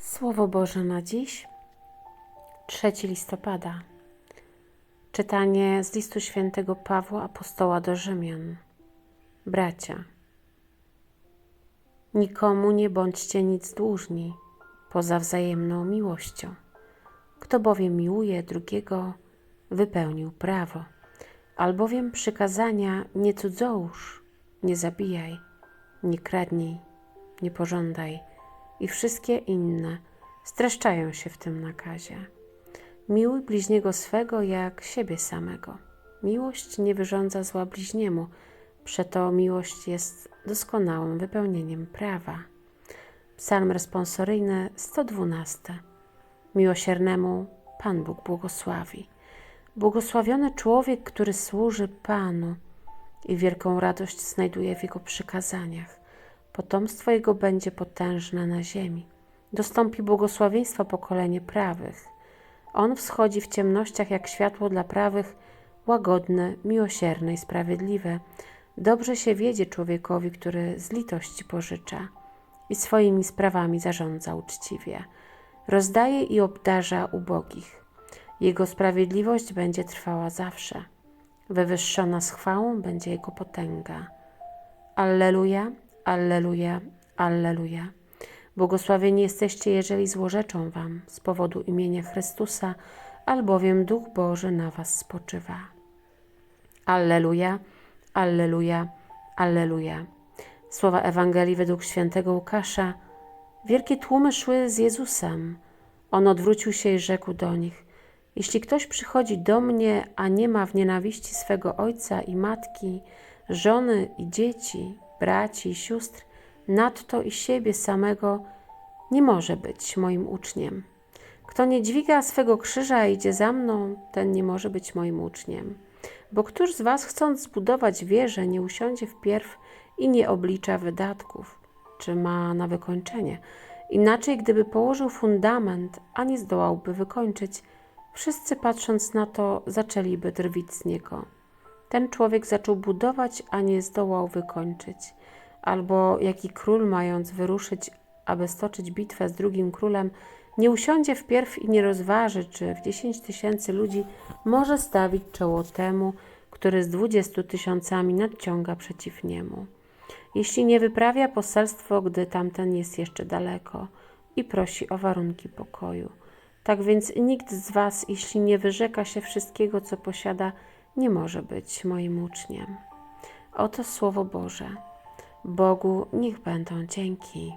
Słowo Boże na dziś, 3 listopada. Czytanie z listu świętego Pawła Apostoła do Rzymian. Bracia, nikomu nie bądźcie nic dłużni poza wzajemną miłością. Kto bowiem miłuje drugiego, wypełnił prawo. Albowiem przykazania nie cudzołóż, nie zabijaj, nie kradnij, nie pożądaj i wszystkie inne streszczają się w tym nakazie. Miłuj bliźniego swego jak siebie samego. Miłość nie wyrządza zła bliźniemu, przeto miłość jest doskonałym wypełnieniem prawa. Psalm responsoryjny 112. Miłosiernemu Pan Bóg błogosławi. Błogosławiony człowiek, który służy Panu i wielką radość znajduje w Jego przykazaniach. Potomstwo Jego będzie potężne na ziemi. Dostąpi błogosławieństwa pokolenie prawych. On wschodzi w ciemnościach jak światło dla prawych, łagodne, miłosierne i sprawiedliwe. Dobrze się wiedzie człowiekowi, który z litości pożycza i swoimi sprawami zarządza uczciwie. Rozdaje i obdarza ubogich. Jego sprawiedliwość będzie trwała zawsze. Wywyższona z chwałą będzie Jego potęga. Alleluja, Alleluja, Alleluja. Błogosławieni jesteście, jeżeli złorzeczą wam z powodu imienia Chrystusa, albowiem Duch Boży na was spoczywa. Alleluja, Alleluja, Alleluja. Słowa Ewangelii według świętego Łukasza. Wielkie tłumy szły z Jezusem. On odwrócił się i rzekł do nich: Jeśli ktoś przychodzi do mnie, a nie ma w nienawiści swego ojca i matki, żony i dzieci, braci i sióstr, nadto i siebie samego, nie może być moim uczniem. Kto nie dźwiga swego krzyża i idzie za mną, ten nie może być moim uczniem. Bo któż z was, chcąc zbudować wieżę, nie usiądzie wpierw i nie oblicza wydatków, czy ma na wykończenie? Inaczej, gdyby położył fundament, a nie zdołałby wykończyć, wszyscy patrząc na to, zaczęliby drwić z niego. Ten człowiek zaczął budować, a nie zdołał wykończyć. Albo jaki król, mając wyruszyć, aby stoczyć bitwę z drugim królem, nie usiądzie wpierw i nie rozważy, czy w dziesięć tysięcy ludzi może stawić czoło temu, który z dwudziestu tysiącami nadciąga przeciw niemu. Jeśli nie wyprawia poselstwo, gdy tamten jest jeszcze daleko i prosi o warunki pokoju. Tak więc nikt z was, jeśli nie wyrzeka się wszystkiego, co posiada, nie może być moim uczniem. Oto Słowo Boże. Bogu niech będą dzięki.